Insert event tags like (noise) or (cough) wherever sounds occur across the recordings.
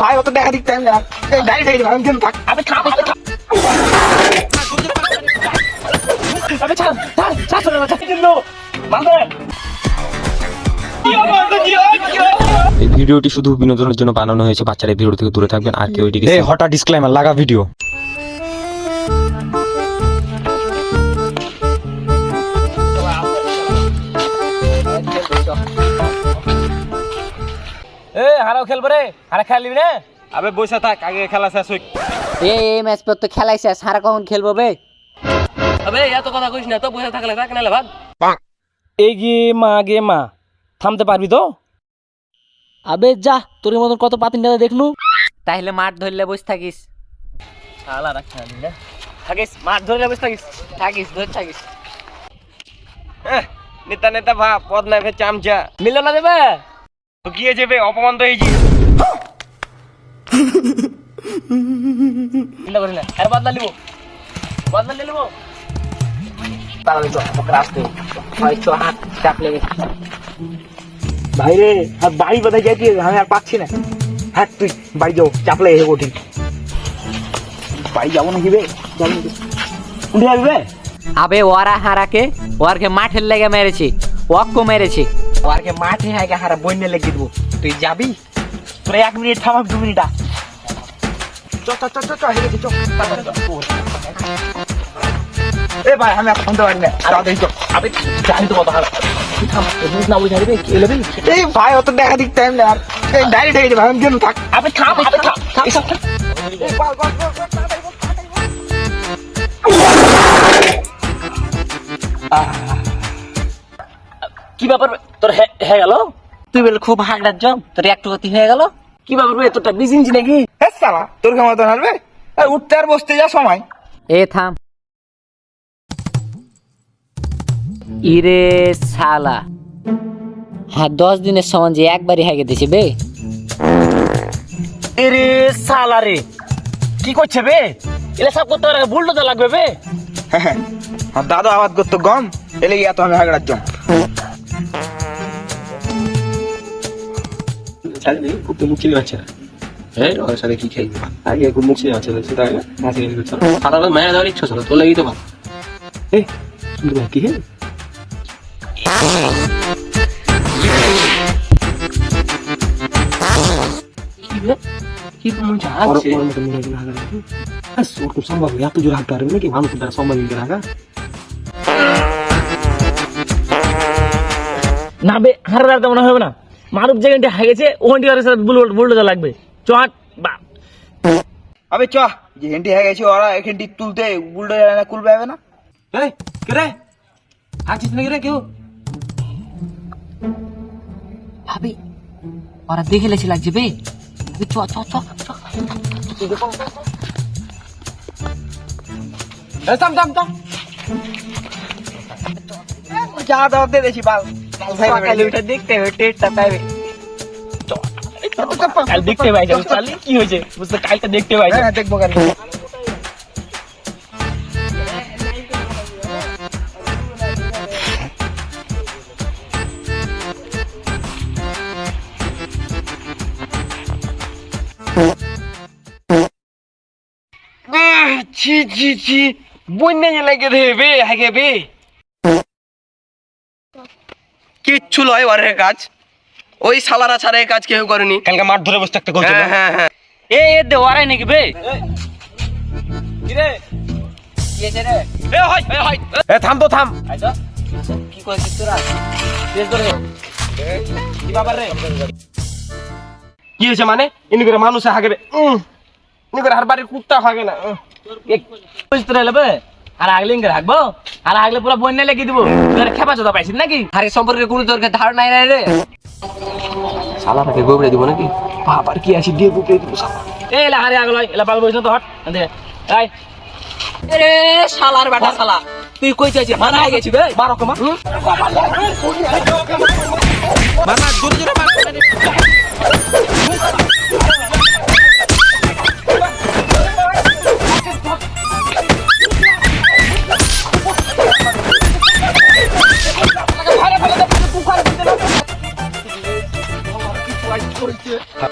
ভাই অত দেখা এই ডাইরেক্ট যাবে থাক আমি থাম আমি ছাড় ছাড় ছাড় ছাড় ছাড়। কিন্তু মানবে এই ভিডিওটি শুধু বিনোদনের জন্য বানানো হয়েছে বাচ্চারা ভিডিও থেকে দূরে থাকবেন আর কেউ এটিকে এই হঠাৎ ডিসক্লেমার লাগা ভিডিও এ হারাও খেলব রে। হারা খেলবি না। আবে বসে থাক আগে খেলা শেষ হই। এই এই ম্যাচ পর তো খেলাই শেষ সারা কখন খেলব বে? আবে এত কথা কইস না তো বসে থাকলে থাক নালে ভাগ। এই গে মা গে মা থামতে পারবি তো? আবে যা তোর মতন কত পাতিন দাদা দেখনু। তাহলে মাঠ ধরলে বসে থাকিস। শালা রাখ খেলি না। থাকিস মাঠ ধরলে বসে থাকিস। থাকিস ধরে থাকিস। নেতা নেতা ভাব পদ নাই ফের চামচা। মিলল না দেবে তো কি হয়েছে বে অপমান তো হয়েছি চিন্তা করি না আরে বদলা লিবো বদলা নিয়ে লিবো তাহলে তো আমাকে আসতে হয়তো হাত চাপ লেগেছে ভাই রে আর বাড়ি কোথায় যাইছি আমি আর পাচ্ছি না। হ্যাঁ তুই বাড়ি যাও চাপ লেগে যাব ঠিক বাড়ি যাব নাকি বে? যাব নাকি? উঠে যাবি বে আবে ওরা হারাকে ওরকে মাঠের লেগে মেরেছি ওয়াক্কো মেরেছি। ওরকে মাঠে হাইকে হারা বন্যা লেগে দেবো। তুই যাবি? তোরা এক মিনিট থামাক দু মিনিট। চ চ চ চ চ চ। এ ভাই, আমি আর শুনতে পারি না। তাড়াতাড়ি চ আবে, জানি তো হারা। তুই বুঝ না এলবি? এই ভাই, অত দেখা দিক টাইম না আর। ডাইরেক্ট যাবে, আমি ব্যাপার? তোর হয়ে গেল? তুই বলে খুব হাগড়ার জম তোর একটু গতি হয়ে গেল? কি ব্যাপার বে? তোরটা বিজিনছি নাকি? হ্যাঁ সালা তোর কেমন হারবে আর উঠতে আর বসতে যা সময়। এ থাম। ইরে শালা। হ্যাঁ দশ দিনের সমান যে একবারই হেগে দিছি বে। এরে শালা রে। কি করছে বে? এলা সব করতে পারে বুলডোজার লাগবে বে। হ্যাঁ হ্যাঁ। দাদা আবাদ করতো গম এলে ইয়া তো আমি হাগড়ার জম। খুব তো মুখ কি ওর মতো সম্ভব এত জোর হাঁটতে পারবে নাকি? মানুষ দ্বারা সম্ভব গেল না বে হারা মনে হবে না। মারুফ যেখানটা হাই গেছে ওখানটি আর বুলডোজার লাগবে। চট বা আবে চ যে হেন্টি হয়ে গেছে ওরা এখানটি তুলতে উল্টো যায় না কুল পাবে না? এই কে রে? হাঁচিস নাকি রে কেউ? ভাবি ওরা দেখে লেছে লাগছে বে। আবে চ চ চ চ। এই থাম থাম থাম। যা দাও দে দেখি বাল। বাল ভাই সকালে উঠে দেখতে হবে টেটটা পাইবে কাল দেখতে পাইছে বুঝলি কি হয়েছে? বুঝতে কালটা দেখতে পাইছে হ্যাঁ দেখব গাড়ি ছি ছি ছি। বন্যা লাগে দেবে হাগে বে। কিচ্ছু লয় ওরে কাজ। ওই সালারা ছাড়া এই কাজ কেউ করেনি। কালকে মাঠ ধরে বসে থাকতে কইছিল। হ্যাঁ হ্যাঁ হ্যাঁ। এ এ দে ওরাই নাকি বে? এ হয় এ হয়। এ থাম তো থাম। কি করেছিস তোরা? কি হয়েছে মানে? ইনি করে মানুষ হাগে উম ইনি করে হার বাড়ির কুত্তা হাগে না। আর আগলে ইঙ্গে রাখব? আর আগলে পুরো বন্যা লেগে দিব। তোর খেপা চোদা পাইছিস নাকি? আরে সম্পর্কে কোনো তোর ধার নাই রে। সালাটাকে গোবরে দিব নাকি? বাবার কি আছে দিয়ে বুকে দিব সালা এ এলা হারে আগলো এলা পাল বইছ তো হট। দে আই রে শালার বেটা শালা। তুই কই চাইছিস? মারা গেছি বে। মারো কমা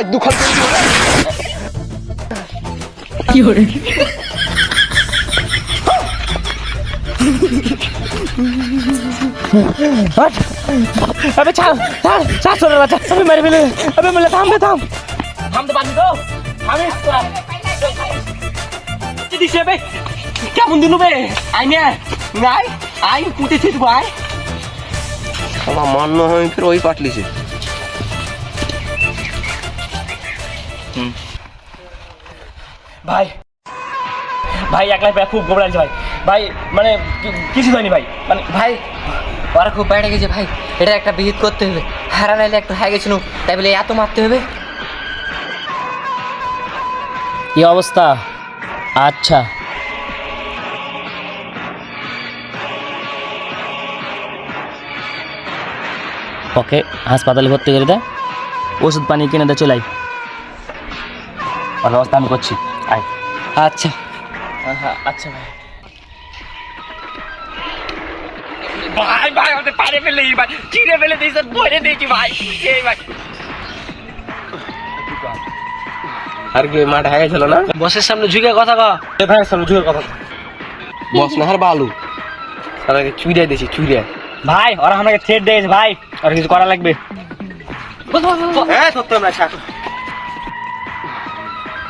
চার দুখান আবে ছাড় ছাড় ছাড় ছোট বাচ্চা আমি মেরে ফেলে আবে মেলে থাম বে থাম। থামতে পারবি তো? আমি তোরা। কি দিছে বে? কেমন দিনু বে? আই নে নাই আই পুঁতে ছিট ভাই আমার মান্য হয় ফের ওই পাটলিছে ভাই ভাই একলাই ভাই খুব ঘবড়াইছে ভাই। ভাই মানে কিছু হয়নি ভাই। মানে ভাই ওরা খুব বেড়ে গেছে ভাই। এটা একটা বিহিত করতে হবে। হারা নাইলে একটু হয়ে গেছিল। তাই বলে এত মারতে হবে। কি অবস্থা? আচ্ছা। ওকে হাসপাতালে ভর্তি করে দেয় ওষুধ পানি কিনে দে চলাই ওর ব্যবস্থা আমি করছি। আয়। আচ্ছা। আচ্ছা ভাই। ভাই ভাই ওদের পারে ফেলে ভাই। চিড়ে ফেলে দিয়েছে বইরে দিয়েছি ভাই? এই ভাই। আর কি মাঠ হয়ে গেছিল না? বসের সামনে ঝুঁকে কথা কা ভাই সামনে ঝুঁকে কথা (laughs) বস না হার বালু। সারাকে চুরিয়ে দিয়েছি চুরিয়ে ভাই ওরা আমাকে থ্রেট দিয়েছে ভাই। আর কিছু করা লাগবে। হ্যাঁ সত্য আমরা ছাড়।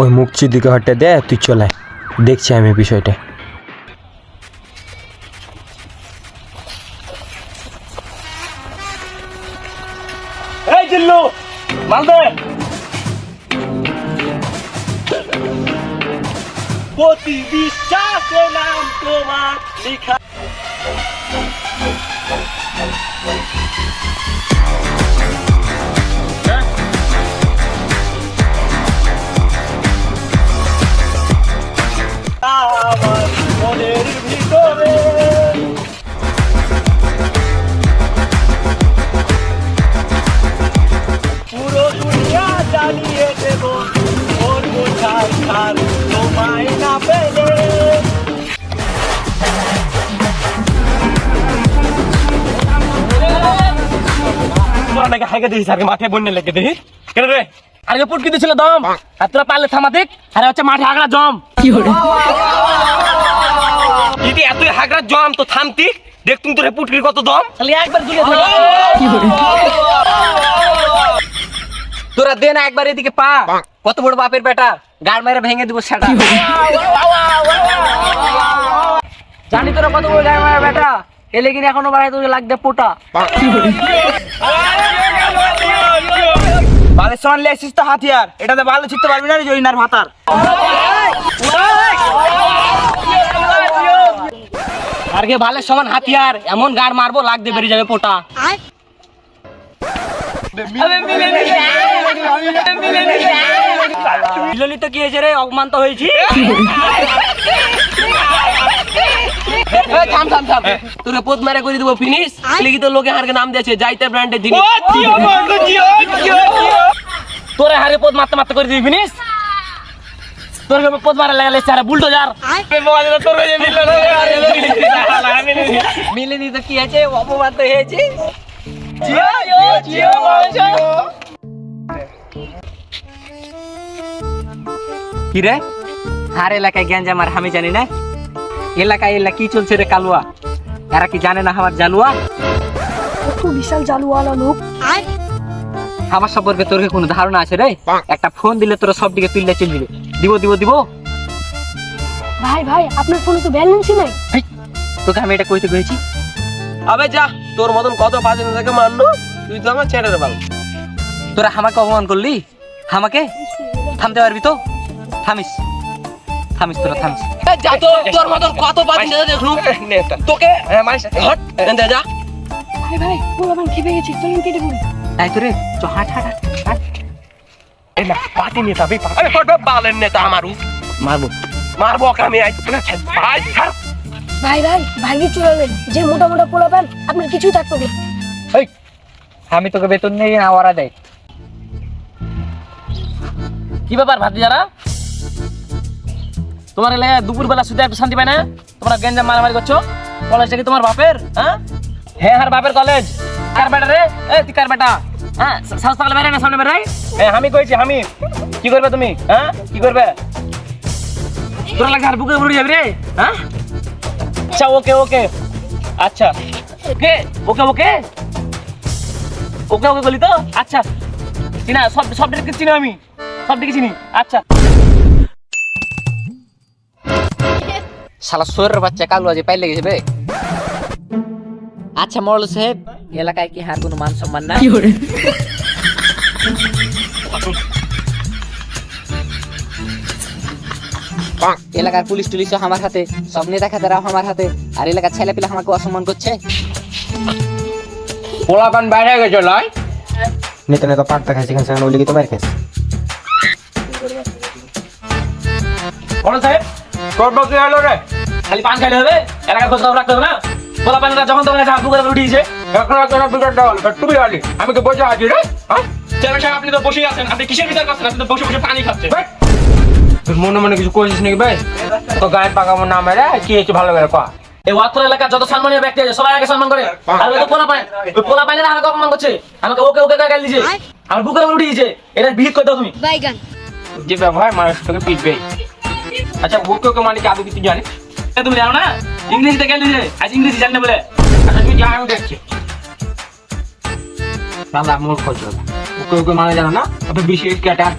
ওই মুখচির দিকে হটে দে, তুই চলে দেখছি আমি বিষয়টা। প্রতি বিশ্বাসে নাম তোমার লিখা। নাকি হাইকে দিয়েছিস আগে মাঠে বন্যা লেগে দিই কেন রে? আগে পুটকি দিয়েছিল দম আর তোরা পারলে থামা দেখ আরে হচ্ছে মাঠে আগড়া জম। দিদি এত হাগরা জম তো থামতি দেখতুম তোর পুটকির কত দম। খালি একবার দুলে তোরা দে না একবার এদিকে পা। কত বড় বাপের বেটা গাড় মেরে ভেঙে দিব সেটা। জানি তোরা কত বড় গাড় মেরে বেটা এলে কিনা এখনও বাড়ায় তোকে লাগবে পোটা। সমান লেসিস তো হাতিয়ার। এটাতে ভালো ছিটতে পারবি না রে জরিনার ভাতার। আর কে ভালো সমান হাতিয়ার এমন গাড় মারবো লাগতে বেরিয়ে যাবে পোটা। মিলনি তো কি হয়েছে রে? অপমান তো হয়েছি? এই, থাম থাম। থাম তোরে পোত মারে করে দেবো ফিনিশ? লিখি তো লোকে হারকে নাম দিয়েছে যাইতে ব্র্যান্ডের জিনিস তোরে হারে পদ মারতে মারতে করে দিবি ফিনিস তোর পদ মারা লাগালে সারা বুলডোজার। মিলেনি তো কি আছে? অপমান তো হয়েছে। কি রে? আর এলাকায় গ্যাঞ্জাম আর আমি জানি না। এলাকায় এলা কি চলছে রে কালুয়া? এরা কি জানে না আমার জালুয়া? কত বিশাল জালুয়ালা লোক। আমার সম্পর্কে তোর কি কোনো ধারণা আছে রে একটা ফোন দিলে তোরা সব দিকে তুললে চলে দিবে দিব দিব দিব ভাই ভাই আপনার ফোনে তো ব্যালেন্সই নাই তোকে আমি এটা কইতে কইছি আবে যা তোর মতন কত বাজে থেকে মানলো তুই তো আমার ছেড়ে রে বাল তোরা আমাকে অপমান করলি আমাকে থামতে পারবি তো থামিস থামিস তোরা থামিস যা তো তোর মতন কত বাজে দেখলু তোকে হ্যাঁ, হট এনে যা ভাই ভাই বল আমার খেপে গেছি চলুন কেটে পড়ি তাই তো রে চ হাট হাট হাট এই না পাতি নেতা বে আরে হট বালের নেতা আমারু মারবো। মারবো ওকে আমি আই ভাই ছাড় ভাই ভাই চলে যে মোটা মোটা পোলা পান আপনার কিছুই থাকতো না। আমি তোকে বেতন নেই না ওরা দেয়। কি ব্যাপার ভাতি যারা তোমার এলে দুপুর বেলা শুধু একটু শান্তি পায় না? তোমরা গেঞ্জাম মারামারি করছ? কলেজটা কি তোমার বাপের হ্যাঁ? হ্যাঁ হ্যাঁ বাপের কলেজ কার বেটা রে? এ তুই কার বেটা? হ্যাঁ সাহস থাকলে বেরাই না, সামনে বেরাই হ্যাঁ আমি কইছি আমি কি করবে তুমি? হ্যাঁ কি করবে? তোরা লাগে আর বুকে উড়ে যাবি রে হ্যাঁ? আচ্ছা ওকে ওকে। আচ্ছা। ওকে ওকে ওকে? ওকে ওকে বলি তো? আচ্ছা। চিনা, সব সব ডেকে চিনি আমি। সব ডেকে চিনি। আচ্ছা। শালা সোয়ের বাচ্চা কালুয়া যে পাইলে গেছে বে। আচ্ছা মরল সাহেব এলাকায় কি হার কোনো মান সম্মান না এলাকার পুলিশ টুলিশ আমার হাতে সব নেতা খাতারাও আমার হাতে আর এলাকার ছেলে পেলে আমাকে অসম্মান করছে। পোলাপান বাইরে গেছে লয়। নেতা নেতা এখানে সেখানে ওই লেগে বড় সাহেব তোর বকি হলো রে? খালি পান খাইলে হবে? এলাকার খোঁজ খবর রাখতে হবে না? বলা পানিটা যখন তখন এসে হাত বুকে উঠিয়েছে এখন তোর বিচার দেওয়াল টুপি আলি আমি তো বসে আছি রে হ্যাঁ? চেয়ারম্যান সাহেব আপনি তো বসেই আছেন আপনি কিসের বিচার করছেন? আপনি তো বসে বসে পানি খাচ্ছেন। মনে মনে কিছু করেছিস নাকি ভাই তো গায়ে পাকামো না মেরে কি হয়েছে ভালো করে কয়া। এই ওয়াত্তর এলাকার যত সম্মানীয় ব্যক্তি আছে সবাই আগে সম্মান করে। আর ওই তো পোলা পায় ওই পোলা পায় আমাকে অপমান করছে। আমাকে ওকে ওকে গাল দিয়েছে। আমার বুকের উপর উঠিয়েছে। এটা বিহিত করে দাও তুমি। বাইগান। যে ব্যবহার মানুষ তোকে পিটবে। আচ্ছা বুকে ওকে মানে কি আদৌ কিছু জানিস? তুমি জানো না? ইংরেজিতে দেখে দিয়েছে আজ ইংলিশ জানতে বলে। আচ্ছা তুই যা আমি দেখছি। দাদা মূর্খ চল ওকে ওকে মানে জানো না? অত বিশেষ ক্যাটার।